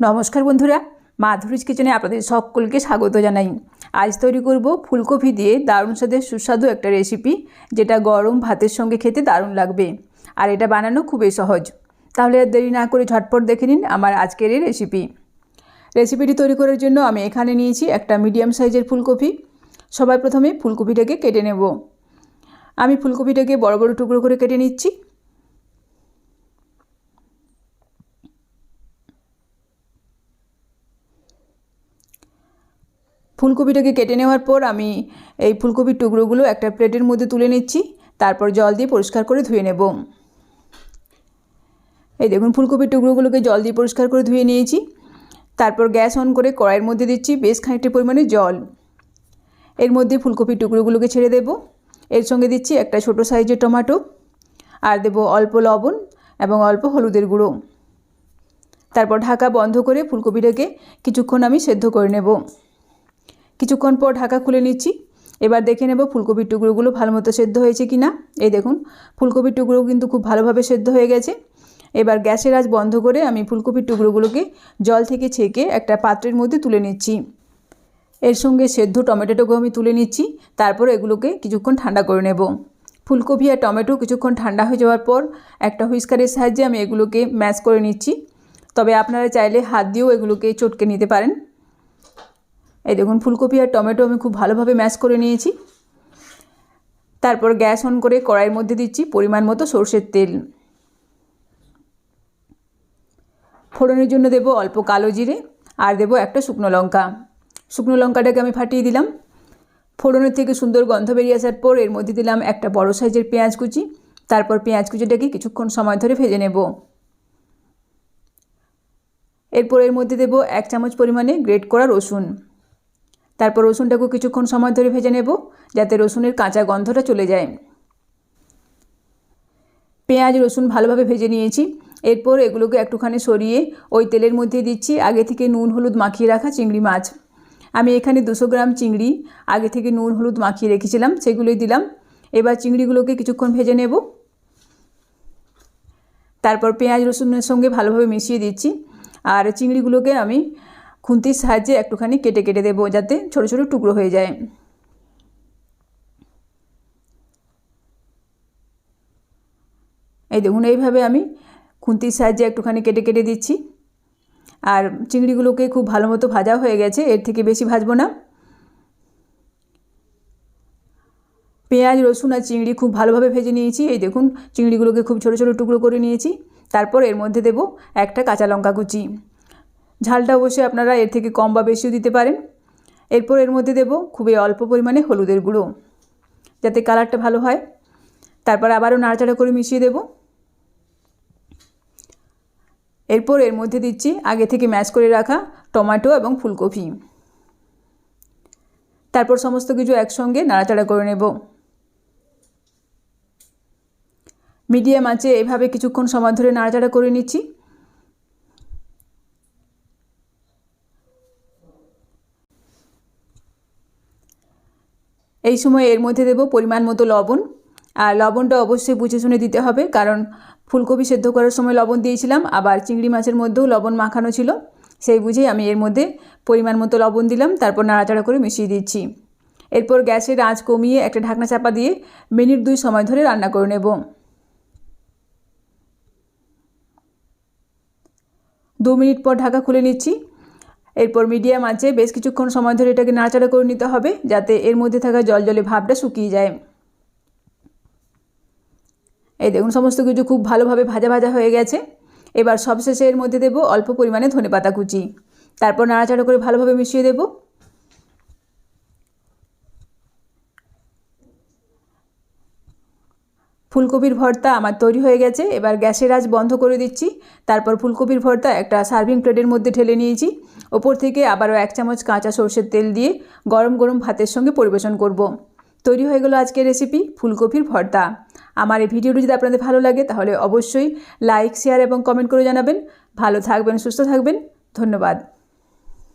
নমস্কার বন্ধুরা, মাধুরীজ কিচেনে আপনাদের সকলকে স্বাগত জানাই। আজ তৈরি করব ফুলকপি দিয়ে দারুণ স্বাদের সুস্বাদু একটা রেসিপি, যেটা গরম ভাতের সঙ্গে খেতে দারুণ লাগবে, আর এটা বানানো খুবই সহজ। তাহলে আর দেরি না করে ঝটপট দেখে নিন আমার আজকের এই রেসিপি। রেসিপিটি তৈরি করার জন্য আমি এখানে নিয়েছি একটা মিডিয়াম সাইজের ফুলকপি। সবার প্রথমে ফুলকপিটাকে কেটে নেব। আমি ফুলকপিটাকে বড় বড় টুকরো করে কেটে নিচ্ছি। ফুলকপিটাকে কেটে নেওয়ার পর আমি এই ফুলকপির টুকরোগুলো একটা প্লেটের মধ্যে তুলে নিচ্ছি, তারপর জল দিয়ে পরিষ্কার করে ধুয়ে নেব। এই দেখুন, ফুলকপির টুকরোগুলোকে জল দিয়ে পরিষ্কার করে ধুয়ে নিয়েছি। তারপর গ্যাস অন করে কড়াইয়ের মধ্যে দিচ্ছি বেশ খানিকটা পরিমাণে জল। এর মধ্যে ফুলকপির টুকরোগুলোকে ছেড়ে দেব। এর সঙ্গে দিচ্ছি একটা ছোট সাইজের টমেটো, আর দেব অল্প লবণ এবং অল্প হলুদের গুঁড়ো। তারপর ঢাকা বন্ধ করে ফুলকপিটাকে কিছুক্ষণ আমি সেদ্ধ করে নেব। কিছুক্ষণ পর ঢাকা খুলে নিচ্ছি। এবার দেখে নেব ফুলকপির টুকরোগুলো ভালো মতো সেদ্ধ হয়েছে কি না এই দেখুন, ফুলকপির টুকরো কিন্তু খুব ভালোভাবে সেদ্ধ হয়ে গেছে। এবার গ্যাসের আজ বন্ধ করে আমি ফুলকপির টুকরোগুলোকে জল থেকে ছেঁকে একটা পাত্রের মধ্যে তুলে নিচ্ছি। এর সঙ্গে সেদ্ধ টমেটোটাকেও আমি তুলে নিচ্ছি। তারপর এগুলোকে কিছুক্ষণ ঠান্ডা করে নেব। ফুলকপি আর টমেটো কিছুক্ষণ ঠান্ডা হয়ে যাওয়ার পর একটা হুইস্কারের সাহায্যে আমি এগুলোকে ম্যাশ করে নিচ্ছি। তবে আপনারা চাইলে হাত দিয়েও এগুলোকে চটকে নিতে পারেন। এই দেখুন, ফুলকপি আর টমেটো আমি খুব ভালোভাবে ম্যাশ করে নিয়েছি। তারপর গ্যাস অন করে কড়াইয়ের মধ্যে দিচ্ছি পরিমাণ মতো সর্ষের তেল। ফোড়নের জন্য দেব অল্প কালো জিরে আর দেব একটা শুকনো লঙ্কা। শুকনো লঙ্কাটাকে আমি ফাটিয়ে দিলাম। ফোড়নের থেকে সুন্দর গন্ধ বেরিয়ে আসার পর এর মধ্যে দিলাম একটা বড় সাইজের পেঁয়াজ কুচি। তারপর পেঁয়াজ কুচিটাকে কিছুক্ষণ সময় ধরে ভেজে নেব। এরপর এর মধ্যে দেব এক চামচ পরিমাণে গ্রেট করা রসুন। তারপর রসুনটাকেও কিছুক্ষণ সময় ধরে ভেজে নেব, যাতে রসুনের কাঁচা গন্ধটা চলে যায়। পেঁয়াজ, রসুন ভালোভাবে ভেজে নিয়েছি। এরপর এগুলোকে একটুখানি সরিয়ে ওই তেলের মধ্যে দিচ্ছি আগে থেকে নুন, হলুদ মাখিয়ে রাখা চিংড়ি মাছ। আমি এখানে দুশো গ্রাম চিংড়ি আগে থেকে নুন, হলুদ মাখিয়ে রেখেছিলাম, সেগুলোই দিলাম। এবার চিংড়িগুলোকে কিছুক্ষণ ভেজে নেব। তারপর পেঁয়াজ, রসুনের সঙ্গে ভালোভাবে মিশিয়ে দিচ্ছি। আর চিংড়িগুলোকে আমি খুন্তির সাহায্যে একটুখানি কেটে কেটে দেবো যাতে ছোটো ছোটো টুকরো হয়ে যায়। এই দেখুন, এইভাবে আমি খুন্তির সাহায্যে একটুখানি কেটে কেটে দিচ্ছি। আর চিংড়িগুলোকে খুব ভালো মতো ভাজা হয়ে গেছে, এর থেকে বেশি ভাজবো না। পেঁয়াজ, রসুন আর চিংড়ি খুব ভালোভাবে ভেজে নিয়েছি। এই দেখুন, চিংড়িগুলোকে খুব ছোটো ছোটো টুকরো করে নিয়েছি। তারপর এর মধ্যে দেব একটা কাঁচা লঙ্কা কুচি। ঝালটা অবশ্যই আপনারা এর থেকে কম বা বেশিও দিতে পারেন। এরপর এর মধ্যে দেব খুবই অল্প পরিমাণে হলুদের গুঁড়ো, যাতে কালারটা ভালো হয়। তারপর আবারও নাড়াচাড়া করে মিশিয়ে দেব। এরপর এর মধ্যে দিচ্ছি আগে থেকে ম্যাশ করে রাখা টমেটো এবং ফুলকপি। তারপর সমস্ত কিছু একসঙ্গে নাড়াচাড়া করে নেব। মিডিয়াম আঁচে এভাবে কিছুক্ষণ সময় ধরে নাড়াচাড়া করে নিচ্ছি। এই সময় এর মধ্যে দেব পরিমাণ মতো লবণ। আর লবণটা অবশ্যই বুঝে শুনে দিতে হবে, কারণ ফুলকপি সেদ্ধ করার সময় লবণ দিয়েছিলাম, আবার চিংড়ি মাছের মধ্যেও লবণ মাখানো ছিল। সেই বুঝেই আমি এর মধ্যে পরিমাণ মতো লবণ দিলাম, তারপর নাড়াচাড়া করে মিশিয়ে দিচ্ছি। এরপর গ্যাসের আঁচ কমিয়ে একটা ঢাকনা চাপা দিয়ে মিনিট দুই সময় ধরে রান্না করে নেব। দু মিনিট পর ঢাকা খুলে নিচ্ছি। এরপর মিডিয়াম আছে, বেশ কিছুক্ষণ সময় ধরে এটাকে নাড়াচাড়া করে নিতে হবে যাতে এর মধ্যে থাকা জল জলে ভাবটা শুকিয়ে যায়। এই দেখুন, সমস্ত কিছু খুব ভালোভাবে ভাজা ভাজা হয়ে গেছে। এবার সবশেষে এর মধ্যে দেবো অল্প পরিমাণে ধনে পাতা কুচি। তারপর নাড়াচাড়া করে ভালোভাবে মিশিয়ে দেবো। ফুলকপির ভর্তা আমার তৈরি হয়ে গেছে। এবার গ্যাসের আজ বন্ধ করে দিচ্ছি। তারপর ফুলকপির ভর্তা একটা সার্ভিং প্লেটের মধ্যে ঢেলে নিয়েছি। ওপর থেকে আবারও এক চামচ কাঁচা সর্ষের তেল দিয়ে গরম গরম ভাতের সঙ্গে পরিবেশন করব। তৈরি হয়ে গেলো আজকের রেসিপি ফুলকপির ভর্তা। আমার এই ভিডিওটি যদি আপনাদের ভালো লাগে তাহলে অবশ্যই লাইক, শেয়ার এবং কমেন্ট করে জানাবেন। ভালো থাকবেন, সুস্থ থাকবেন। ধন্যবাদ।